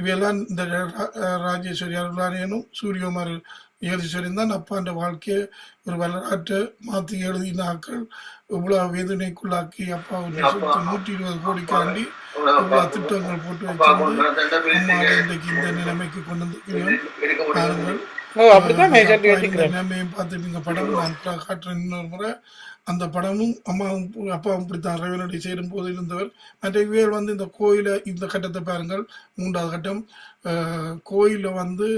இவையெல்லாம் இந்த ராஜேஸ்வரி அருளாரியனும் சூரியகுமார் யோகேஸ்வரியும் தான் அப்பான்ற வாழ்க்கையை ஒரு வரலாற்றை மாற்றி எழுதின ஆக்கள் இவ்வளவு வேதனைக்குள்ளாக்கி அப்பா நூற்றி இருபது கோடிக்காண்டி இவ்வளவு திட்டங்கள் போட்டு அம்மாவை இன்றைக்கு இந்த நிலைமைக்கு கொண்டு வந்திருக்கிறோம். பாருங்கள். அப்பா நிலைமையும் பார்த்துட்டு படம் நான் காட்டுறேன் இன்னொரு முறை அந்த படமும் அம்மாவும் அப்பாவும் இப்படித்தான் ரவியனுடைய சேரும் போது இருந்தவர் மற்ற இவர் வந்து இந்த கோயிலை இந்த கட்டத்தை பாருங்கள். மூன்றாவது கட்டம். கோயிலில் வந்து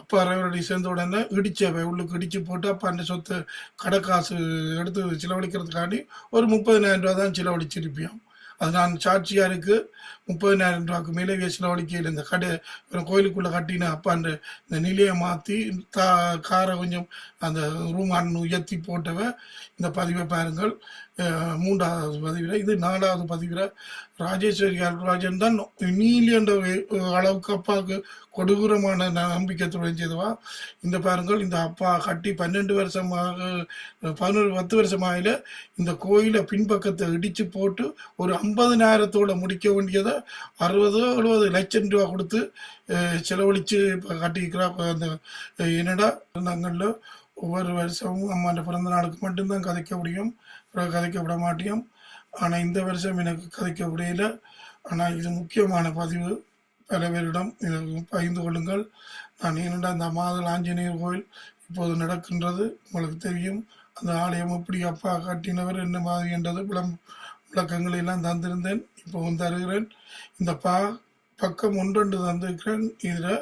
அப்பா ரவினடி சேர்ந்த உடனே இடிச்சவை உள்ளுக்கு இடிச்சு போட்டு அப்பா அந்த சொத்து கடை காசு எடுத்து செலவழிக்கிறதுக்காண்டி ஒரு முப்பதினாயிரம் ரூபா தான் சிலவழிச்சிருப்பியும் அது நான் சாட்சியாருக்கு முப்பதினாயிரம் ரூபாய்க்கு மேலே செலவழிக்கையில் இந்த கடை கோயிலுக்குள்ளே கட்டின அப்போ அந்த இந்த நிலையை மாற்றி தா காரை கொஞ்சம் அந்த ரூம் அண்ணு உயர்த்தி போட்டவ இந்த பதிவை பாருங்கள். மூன்றாவது பதிவில் இது நாலாவது பதிவில் ராஜேஸ்வரி ராஜன் தான் நீலியன்ற அளவுக்கு அப்பாவுக்கு கொடூரமான நம்பிக்கை செய்தவா இந்த பாருங்கள் இந்த அப்பா கட்டி பன்னெண்டு வருஷமாக பதினொரு பத்து வருஷமாயில இந்த கோயிலை பின்பக்கத்தை இடித்து போட்டு ஒரு ஐம்பதினாயிரத்தோட முடிக்க வேண்டியதை அறுபது எழுபது லட்சம் ரூபா கொடுத்து செலவழித்து இப்போ கட்டிக்கிறா அந்த என்னடா நாங்களில் ஒவ்வொரு வருஷமும் அம்மாண்ட பிறந்த நாளுக்கு மட்டும்தான் கதைக்க முடியும் கதைக்க விட மாட்டியும் ஆனால் இந்த வருஷம் எனக்கு கதைக்க முடியல ஆனால் இது முக்கியமான பதிவு. பல பேரிடம் பகிர்ந்து கொள்ளுங்கள். நான் என்னடா அந்த மாதல் ஆஞ்சநேயர் கோயில் இப்போது நடக்கின்றது? உங்களுக்கு தெரியும் அந்த ஆலயம் எப்படி அப்பா கட்டினவர் என்ன மாதிரி என்றது விளம் விளக்கங்களை எல்லாம் தந்திருந்தேன். இப்போவும் தருகிறேன். இந்த பா பக்கம் ஒன்று தந்திருக்கிறேன். இதில்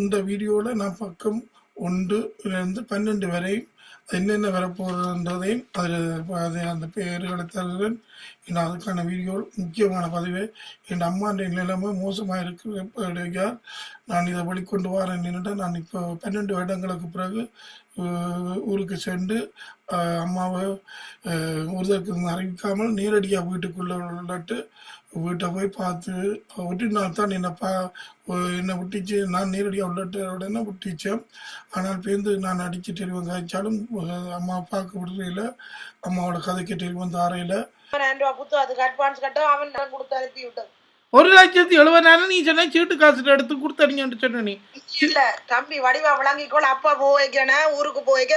இந்த வீடியோவில் நான் பக்கம் ஒன்றுலேருந்து பன்னெண்டு வரையும் என்னென்ன வரப்போகிறதுன்றதையும் அதில் அது அந்த பெயர்களை தருகிறேன். ஏன்னா அதுக்கான வீடியோ முக்கியமான பதிவு. என் அம்மாண்ட நிலைமை மோசமாக இருக்கிற நான் இதை வெளிக்கொண்டு வரேன். நின்றுட்டு நான் இப்போ பன்னெண்டு வருடங்களுக்கு பிறகு ஊருக்கு சென்று அம்மாவை அஹ், ஒருத்தருக்கு அறிவிக்காமல் நேரடியாக வீட்டுக்குள்ளே உள்ளட்டு வீட்டை போய் பார்த்து விட்டுனால தான் என்னை பா என்னை விட்டுச்சு நான் நேரடியாக உள்ளட்ட உடனே விட்டுச்சேன் ஆனால் பேருந்து நான் அடித்து டெலிவன் காய்ச்சாலும் அம்மா பார்க்க விடுறையில் அம்மாவோட கதைக்கு டெலிவன் தாரையில் புத்து அதுக்கு அட்வான்ஸ் கட்ட அவன் கொடுத்து அனுப்பி விட்டது. ஒரு லட்சத்தி எழுபதாயிரம் நீ சொன்ன சீட்டு காசு எடுத்து கொடுத்தடிங்கன்னு சொன்ன நீ. இல்ல தம்பி வடிவா விளங்கிக்கோள் அப்பா போய்க்கணும் ஊருக்கு போய்க்க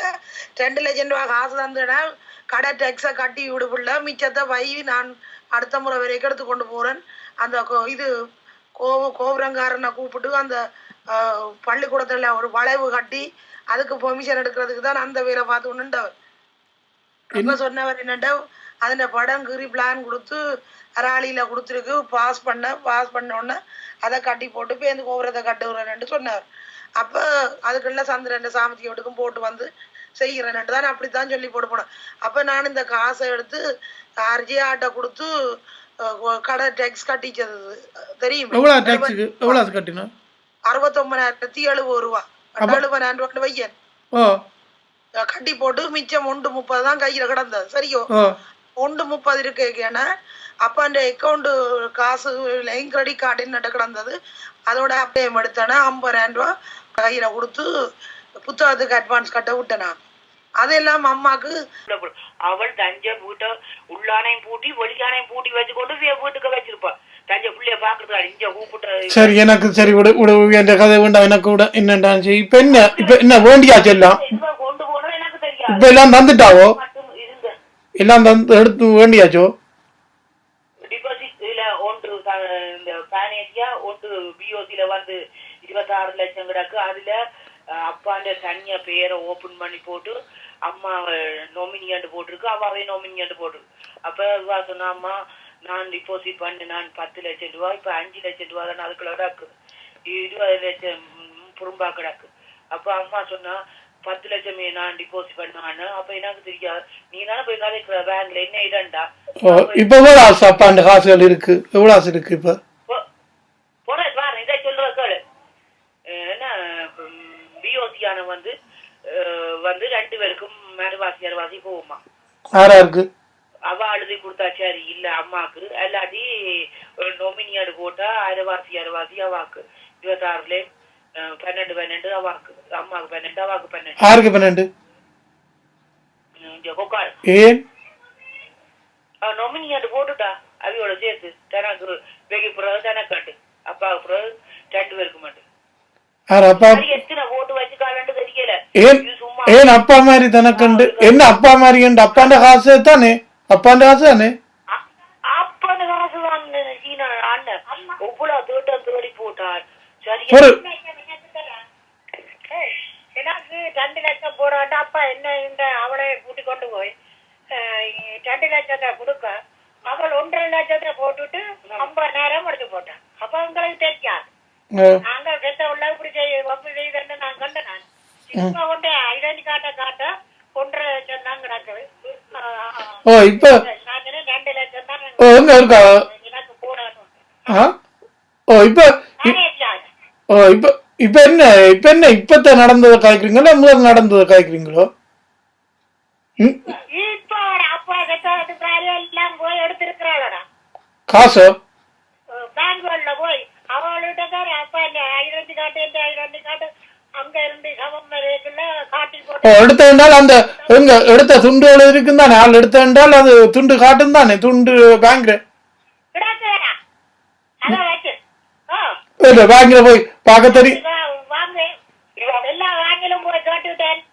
ரெண்டு லட்சம் ரூபா காசு தந்துடேன் கடை டேக்ஸை கட்டி விடுப்புல மிச்சத்தை வை நான் அடுத்த முறை வரைக்கும் எடுத்து கொண்டு போறேன். அந்த இது கோவ கோபுரங்காரனை கூப்பிட்டு அந்த பள்ளிக்கூடத்துல ஒரு வளைவு கட்டி அதுக்கு பெர்மிஷன் எடுக்கிறதுக்கு தான் அந்த வேலை பார்த்து நின்றவர் என்ன? சொன்னவர் என்னட்ட அதில் படம் கீறி பிளான் கொடுத்து அராலியில கொடுத்துருக்கு. பாஸ் பண்ண பாஸ் பண்ண உடனே அதை கட்டி போட்டு பேருந்து கோபுரத்தை கட்டுகிறேன்னு சொன்னார். அப்போ அதுக்குள்ள சந்திரன் சாமத்தி வீட்டுக்கும் போட்டு வந்து செய்கிறேன்ட்டு தான் அப்படித்தான் சொல்லி போட்டு போனேன். அப்போ நான் இந்த காசை எடுத்து அர்ஜி ஆட்டை கொடுத்து கடை டேக்ஸ் கட்டிச்சது. தெரியும்? எவ்வளோ அறுபத்தொன்பதாயிரத்தி எழுபது ரூபா. எழுபதாயிரம் ரூபாய் வையன் கட்டி போட்டு மிச்சம் ஒன்று முப்பது தான் கையில் கிடந்தது. சரியோ? ஓ ஒன்று முப்பது இருக்கேன்னா அப்போ அந்த அக்கௌண்ட் காசு லைன் கிரெடிட் கார்டு நட்டு கிடந்தது. அதோட அப்படியே எடுத்தேன்னா ஐம்பதாயிரம் ரூபா கையில் கொடுத்து புத்தகத்துக்கு அட்வான்ஸ் கட்ட விட்டேன். அதெல்லாம் அம்மாக்கு அவள் தஞ்சை வீட்டை உள்ளானையும் பூட்டி வெளியானையும் பூட்டி வச்சுக்கொண்டு வே- வீட்டுக்கு வச்சிருப்பா. தஞ்சை பிள்ளைய பாக்குறதுக்கு இங்க கூப்பிட்டு சரி எனக்கு சரி விடு விடு என்ற கதை வேண்டாம் எனக்கு விட என்னண்டான்னு சரி இப்போ என்ன இப்போ என்ன வேண்டியாச்சு எல்லாம் கொண்டு எனக்கு தெரியாது. இப்போ எல்லாம் தந்துட்டாவோ எல்லாம் தந்து எடுத்து வேண்டியாச்சோ? டிபாசிட் ஒன்று இந்த பேனேசியா ஒன்று பிஓசில வந்து இருபத்தாறு லட்சம் கிடக்கு. அதுல அப்பாண்ட தனியா பேரை ஓபன் பண்ணி போட்டு அம்மா நொமினியாண்டு போட்டிருக்கு. அவாவே நொமினியாண்டு போட்டிருக்கு. அப்ப இவா சொன்னா அம்மா நான் டிபாசிட் பண்ணு நான் பத்து லட்சம் ரூபாய் இப்ப அஞ்சு லட்சம் ரூபாய் தான் அதுக்குள்ள கிடக்கு. இருபது லட்சம் ம், புறம்பா கிடக்கு. அப்ப அம்மா சொன்னா பத்து லட்சமே நான் டிபாசிட் பண்ணான்னு அப்ப எனக்கு தெரியாது நீ தானே போய் கதைக்கிற பேங்க்ல என்ன இடண்டா இப்போ எவ்வளோ ஆசை? அப்பா அந்த காசுகள் இருக்கு. எவ்வளோ ஆசை இருக்கு இப்போ? என்ன பிஓசியான வந்து வந்து ரெண்டு பேருக்கும் மறுவாசி அறுவாசி போகுமா? ஆறா இருக்கு? அவ அழுதி கொடுத்தா சரி இல்ல அம்மாக்கு. இல்லாட்டி நொமினியாடு போட்டா அரைவாசி அரைவாசி அவாக்கு. இருபத்தாறுல பன்னெண்டு பன்னெண்டு அவாக்கு அம்மாக்கு பன்னெண்டு அவாக்கு பன்னெண்டு. ஆறுக்கு பன்னெண்டு? ஏன்? நொமினியாடு போட்டுட்டா. அவையோட சேர்த்து. தனக்கு வெகி பிறகு தனக்காட்டு அப்பாவுக்கு பிறகு ரெண்டு பேருக்கு மட்டும். ஏன்? அப்பா மாதிரி தனக்குண்டு? என்ன அப்பா மாதிரி உண்டு அப்பாண்ட காசு தானே அப்பாண்ட காசு தானே அ- அப்பன்னு காசு சீனா அண்ணன். எவ்வளவு தேட்டம் தேடி போட்டார். சரி ஒரு ஏய், போடாட்ட அப்பா என்ன இந்த அவளை கூட்டி கொண்டு போய் ரெண்டு லட்சத்தை கொடுக்க அவள் ஒன்றரை லட்சத்தை போட்டுட்டு ஐம்பதாயிரம் எடுத்து போட்டான் அப்ப உங்களுக்கு தெரியாது நாங்க பெத்த உள்ள இப்படி செய்ய வம்பு செய்யுதுன்னு நான் கண்டேன் நான் இப்ப கொண்டு ஐடென்டி காட்ட காட்ட ஒன்றரை லட்சம் தான் கிடக்குது ஓ இப்ப ரெண்டு லட்சம் தான் இருக்கா எனக்கு போடணும்? ஓ இப்ப ஓ இப்ப இப்ப என்ன இப்ப என்ன இப்பத்த நடந்ததை காய்க்கிறீங்களா முதல் நடந்ததை காய்க்கிறீங்களோ? காசோ? பெங்களூர்ல போய் அப்பா இந்த அங்க இருந்து காட்டி போட்டு எடுத்த என்றால் அந்த எங்க எடுத்த துண்டுகள் இருக்கும் தானே? ஆள் எடுத்த என்றால் அது துண்டு காட்டும் தானே? துண்டு இல்ல பேங்க்ல போய் பார்க்க தெரியும் இவ வாங்க எல்லா பேங்கிலும் போய் கேட்டுட்டேன்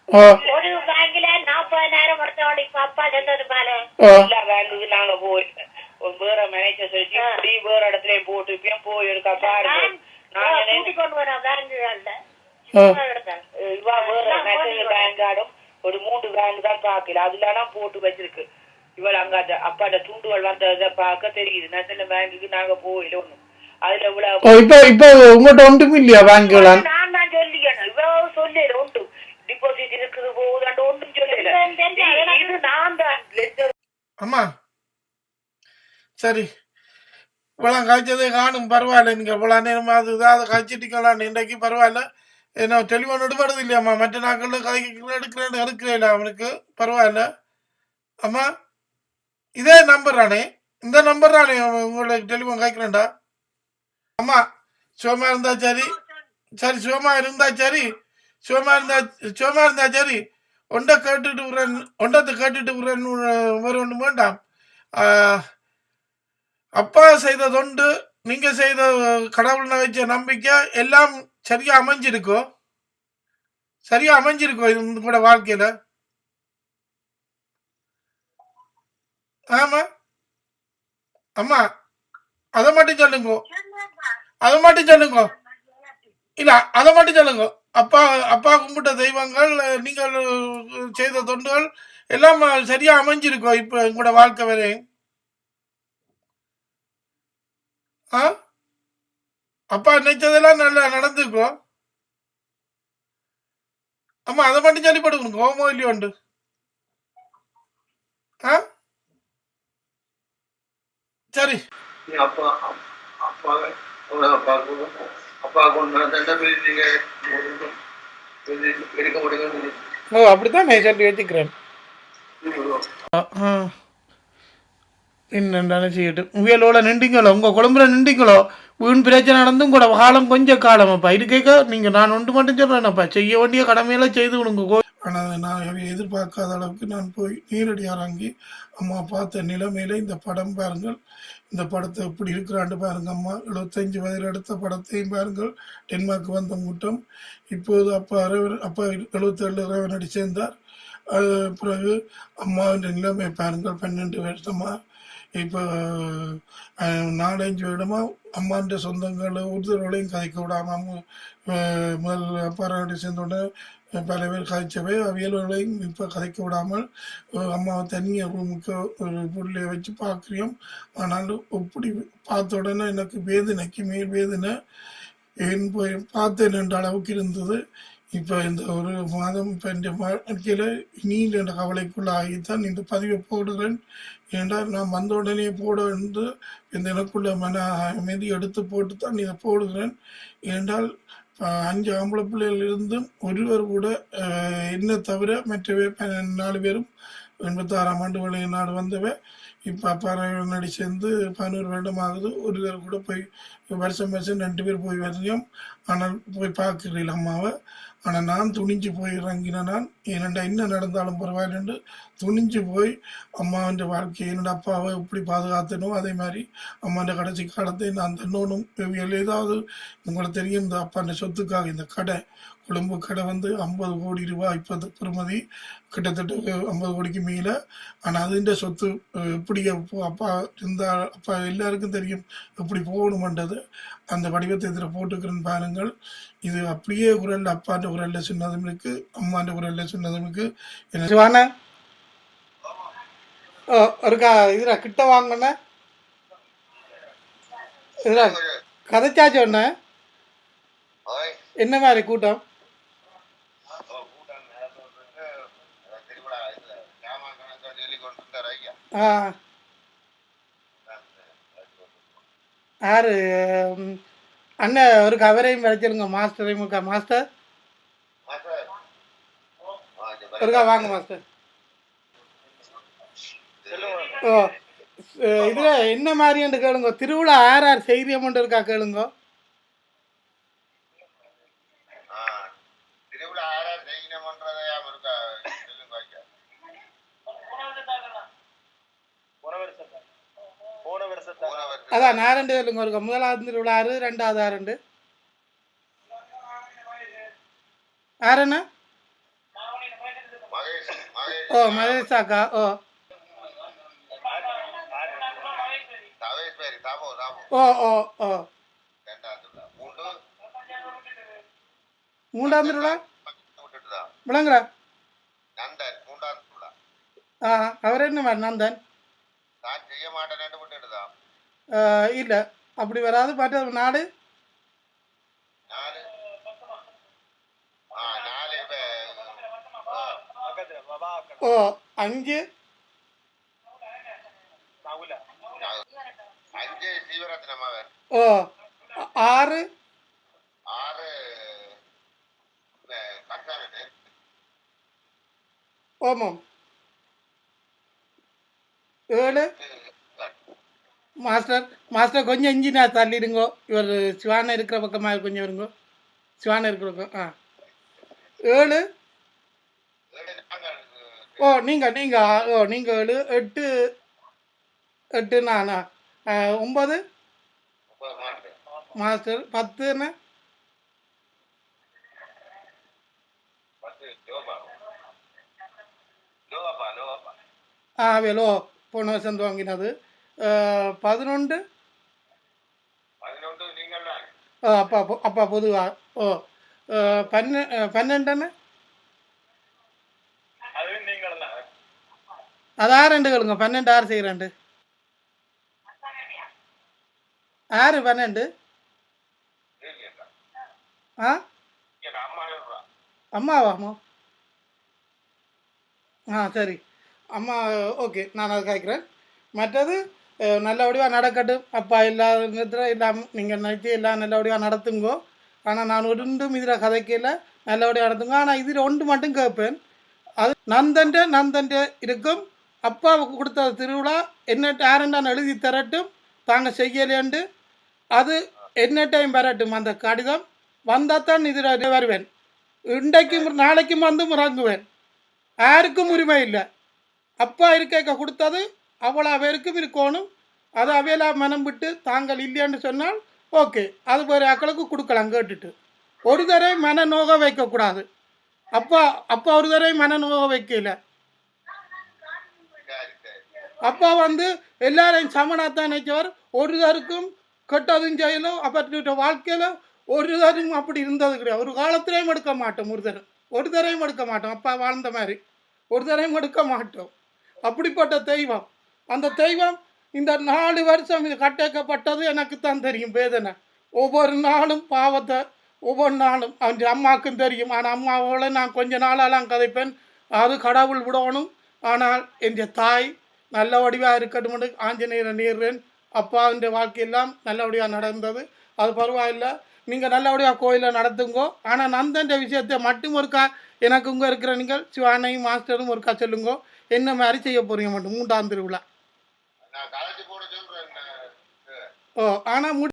ஓ ஒரு பேங்க்ல நாற்பதாயிரம் கொடுத்தவள் இப்ப அப்பா செத்தது பாரு ஓ எல்லா பேங்குக்கு நாங்க போய் ஒரு வேற மேனேஜர் சொல்லி இப்படி வேற இடத்துல போட்டு இப்பயும் போய் எடுக்க பாருங்க நான் கூட்டி நினைச்சேன், கொண்டு வரோம் பேங்குகள்ல ஓ எடுத்தேன் இவா வேற நேஷனல் பேங்க் ஆடும் ஒரு மூன்று பேங்க் தான் பாக்கல அதுல போட்டு வச்சிருக்கு இவள் அங்க அந்த அப்பாட்ட துண்டுகள் வந்ததை பார்க்க தெரியுது நேஷனல் பேங்குக்கு நாங்க போயில ஒண்ணும் அதுல இவ்வளவு இப்ப இப்ப உங்கள்கிட்ட ஒன்றும் இல்லையா பேங்க்ல நான் தான் சொல்லிக்கணும் இவ்வளவு சொல்லல உண்டு டிபாசிட் இருக்குது போகுதாண்டு ஒன்றும் சொல்லல. இது- நான் தான் லெட்டர் அம்மா. சரி. இவ்வளோ காய்ச்சதே காணும் பரவாயில்ல. நீங்கள் இவ்வளோ நேரமாக அது இதாக காய்ச்சிட்டிக்கலாம் இன்றைக்கு பரவாயில்ல. ஏன்னா டெலிஃபோன் எடுபடுது இல்லையாம்மா மற்ற நாட்களில் கதைக்கு எடுக்கிறேன் எடுக்கிறேன் அவனுக்கு. பரவாயில்ல. அம்மா இதே நம்பர் தானே? இந்த நம்பர் தானே? உங்களுக்கு டெலிஃபோன் காய்க்கிறேன்டா அம்மா சுகமா இருந்தா சரி. சரி சுகமா இருந்தா சரி. சுகமா இருந்தா சுகமா இருந்தா சரி ஒன்றை கேட்டுட்டு விடுறேன் ஒன்றத்தை கேட்டுட்டு விடுறேன் ஒன்றும் வேண்டாம். அப்பா செய்த தொண்டு நீங்க செய்த கடவுள் வச்ச நம்பிக்கை எல்லாம் சரியா அமைஞ்சிருக்கோ? சரியா அமைஞ்சிருக்கோ இது கூட வாழ்க்கையில? ஆமா. அம்மா அதை மட்டும் சொல்லுங்க. அதை மட்டும் சொல்லுங்க. இல்ல அதை மட்டும் சொல்லுங்க. அப்பா அப்பா கும்பிட்ட தெய்வங்கள் நீங்கள் செய்த தொண்டுகள் எல்லாம் சரியா அமைஞ்சிருக்கோம் இப்ப உங்களோட வாழ்க்கை வரை? ஆ? அப்பா நினைச்சதெல்லாம் நல்லா நடந்துருக்கோம் ஆமா அதை மட்டும் சொல்லி படுக்கணும் கோமோ இல்லையோண்டு ஆ? சரி. அப்பா அப்பா அப்பா அப்பா ஓ அப்படித்தான் நான் சொல்லி வச்சுக்கிறேன் என்னென்ன செய்யட்டும் உயலோட நின்றீங்களோ? உங்கள் குழம்புல நின்றீங்களோ? வீண் பிரச்சனை நடந்தும் கூட காலம் கொஞ்சம் காலமாப்பா இது கேட்க நீங்கள் நான் ஒன்று மட்டும் சொல்கிறேனப்பா செய்ய வேண்டிய கடமையெல்லாம் செய்து விடுங்க கோ ஆனால் நான் எதிர்பார்க்காத அளவுக்கு நான் போய் நேரடி இறங்கி அம்மா பார்த்த நிலைமையில இந்த படம் பாருங்கள். இந்த படத்தை எப்படி இருக்கிறாண்டு பாருங்க அம்மா. எழுபத்தஞ்சு வயதில் எடுத்த படத்தையும் பாருங்கள். டென்மார்க் வந்த கூட்டம் இப்போது அப்பா அரவன் அப்பா எழுபத்தேழு அரவனடி சேர்ந்தார் அது பிறகு அம்மாவின் நிலைமை பாருங்கள். பன்னெண்டு வருஷமா. இப்போ நாலஞ்சு வருடமா அம்மான்ற சொந்தங்களை உறுதலையும் கதைக்க விடாம முதல் அப்பா அரவனடி சேர்ந்தோடனே பல பேர் காய்ச்சவை அவியல்களையும் இப்போ கதைக்க விடாமல் அம்மாவை தனியாக ரூமுக்கு ஒரு புள்ளைய வச்சு பார்க்குறோம். ஆனால் இப்படி பார்த்த உடனே எனக்கு வேதனைக்கு மேல் வேதனை. ஏன் போய் பார்த்தேன் என்ற அளவுக்கு இருந்தது. இப்போ இந்த ஒரு மாதம் இப்போ இந்த வாழ்க்கையில் நீண்ட என்ற கவலைக்குள்ளாகித்தான் இந்த பதிவை போடுகிறேன். ஏன்றால் நான் வந்த உடனே போட என்று இந்த எனக்குள்ள மன அமைதி எடுத்து போட்டு தான் இதை போடுகிறேன். ஏன்றால் அஞ்சு ஆம்பளை பிள்ளைகளிலிருந்தும் ஒருவர் கூட என்ன தவிர மற்றவை ப- நாலு பேரும் எண்பத்தாறாம் ஆண்டு வெளிநாடு வந்தவை இப்போ அப்பா நடி சேர்ந்து பதினோரு வருடம் ஆகுது ஒருவர் கூட போய் வருஷம் வருஷம் ரெண்டு பேர் போய் வரையும் ஆனால் போய் பார்க்குறீங்களா அம்மாவை ஆனால் நான் துணிஞ்சு போய் இறங்கின நான் என்னடா என்ன நடந்தாலும் பரவாயில்லன்னு துணிஞ்சு போய் அம்மாவின் வாழ்க்கையை என்னோட அப்பாவை எப்படி பாதுகாத்தனோ? அதே மாதிரி அம்மாண்ட கடைசி காலத்தை நான் தன்னோனும் ஏதாவது உங்களுக்கு தெரியும் இந்த அப்பாண்ட சொத்துக்காக இந்த கடை கொழும்பு கடை வந்து ஐம்பது கோடி ரூபாய் இப்போ பெறுமதி கிட்டத்தட்ட ஐம்பது கோடிக்கு மேலே. ஆனால் அதுன்ற சொத்து எப்படி அப்போ அப்பா இருந்தா அப்பா எல்லாருக்கும் தெரியும் எப்படி போகணுமன்றது. அந்த வடிவத்தை இதில் போட்டுக்கிறேன் பாருங்கள். இது அப்படியே குரல்ல அப்பான்ற குரல்ல சொன்னதும் இருக்கு அம்மான்ற குரல்ல சொன்னதும் இருக்கு. எனக்கு சிவான ஒருக்கா இதுல கிட்ட வாங்கின இதுல கதைச்சா சொன்ன. ஓய் என்ன மாதிரி கூட்டம் நடந்துட்டு திருவிழா இதுல சாமான் கணக்கா சொல்லி கொண்டு இருந்தார் ஐயா ஆ யாரு அண்ணன் ஒரு கவரையும் வரைச்சிருங்க மாஸ்டரையும் இருக்கா மாஸ்டர். ஒருக்கா வாங்க மாஸ்டர். ஓ இதில் என்ன மாதிரின்னு கேளுங்க திருவிழா யார் யார் செய்தியம்ன்ட்டு இருக்கா கேளுங்க ஆ, திருவிழா யாரா செய்யணும்ன்றதை ஞாபகம் இருக்கா சொல்லுங்க ஐயா போன வருஷம் அதான் நான் ரெண்டு கேளுங்க ஒருக்கா முதலாவது திருவிழா ஆறு ரெண்டாவது ஆறு யாருண்ணா? மகேஷ் மகேஷ் ஓ மகேஷாக்கா ஓ. ஓ ஓ ஓ. மூன்றாம் திருவிழா விளங்குறா? ஆ அவர் என்ன நந்தன் நான் செய்ய மாட்டேன்னு விட்டுட்டுதான் இல்லை. அப்படி வராது. மற்ற நாடு ஓ அஞ்சு. ஓ ஆறு. ஓமம் ஏழு. மாஸ்டர் மாஸ்டர் கொஞ்சம் இஞ்சி நான் தள்ளிடுங்கோ. இவர் சிவான இருக்கிற பக்கமாக கொஞ்சம் இருங்கோ. சிவான இருக்கிற பக்கம் ஆ. ஏழு. ஓ நீங்கள் நீங்கள் ஓ நீங்கள் ஏழு எட்டு எட்டு நானா ஒம்பது மாஸ்டர் பத்து என்ன? ஆ வேலோ போன வருஷம் வாங்கினது. பதினொன்று அப்பா அப்பா பொதுவா ஓ பன்ன பன்னெண்டு என்ன அது ஆறு ரெண்டு கேளுங்க பன்னெண்டு ஆறு செய்கிறேன்டு ஆறு பன்னெண்டு ஆ அம்மா சொல்றா அம்மாவாமோ ஆ சரி அம்மா ஓகே நான் அதை கேட்குறேன் மற்றது நல்லபடியாக நடக்கட்டும் அப்பா இல்லாத நேரத்தில் இல்லாமல் நீங்கள் நினைத்து எல்லாம் நல்லபடியாக நடத்துங்கோ ஆனால் நான் ஒன்றும் இதில் கதைக்கையில் நல்லபடியாக நடத்துங்க ஆனால் இதில் ஒன்று மட்டும் கேட்பேன் அது நந்தன்ட நந்தன்ட இருக்கும் அப்பாவுக்கு கொடுத்த திருவிழா என்ன யாருண்டான் எழுதி தரட்டும் தாங்கள் செய்யலேண்டு அது என்ன டைம் வரட்டும் அந்த கடிதம் வந்தால் தான் இதில் வருவேன் இன்றைக்கும் நாளைக்கும் வந்து இறங்குவேன் யாருக்கும் உரிமை இல்லை அப்பா இருக்க கொடுத்தது அவ்வளோ பேருக்கும் இருக்கணும். அது அவையெல்லாம் மனம் விட்டு தாங்கள் இல்லைன்னு சொன்னால் ஓகே அது வேறு அக்களுக்கு கொடுக்கலாம் கேட்டுட்டு. ஒரு தடவை மன நோக வைக்கக்கூடாது. அப்பா அப்பா ஒரு தடவை மன நோக வைக்கல. அப்பா வந்து எல்லாரையும் சமனாத்தான் நினைச்சவர். ஒரு தருக்கும் கெட்டதும் செய்யலும் அப்பட்ட வாழ்க்கையில் ஒரு தரும் அப்படி இருந்தது கிடையாது. ஒரு காலத்திலையும் எடுக்க மாட்டோம் ஒரு தரம் ஒரு தரையும் எடுக்க மாட்டோம். அப்பா வாழ்ந்த மாதிரி. ஒரு தரையும் எடுக்க மாட்டோம். அப்படிப்பட்ட தெய்வம். அந்த தெய்வம் இந்த நாலு வருஷம் இது கட்டக்கப்பட்டது எனக்கு தான் தெரியும் வேதனை. ஒவ்வொரு நாளும் பாவத்தை ஒவ்வொரு நாளும் அவன் அம்மாவுக்கும் தெரியும். ஆனால் அம்மாவோட நான் கொஞ்ச நாளெல்லாம் கதைப்பேன். அது கடவுள் விடணும். ஆனால் என் தாய் நல்ல வடிவாக இருக்கட்டும் ஆஞ்சநேயரை நேர்றேன் அப்பாவின் வாழ்க்கையெல்லாம் நல்லபடியாக நடந்தது. அது பரவாயில்லை. நீங்கள் நல்லபடியாக கோயிலை நடத்துங்கோ. ஆனால் நந்தன்ற விஷயத்தை மட்டும் ஒருக்கா எனக்கு இங்கே இருக்கிற நீங்கள் சிவானையும் மாஸ்டரும் ஒருக்கா சொல்லுங்கோ. என்ன மாதிரி செய்ய போகிறீங்க மட்டும்? மூன்றாம் திருவிழா. நான் காலேஜ் போட சொல்றேன் ஓ ஆனால்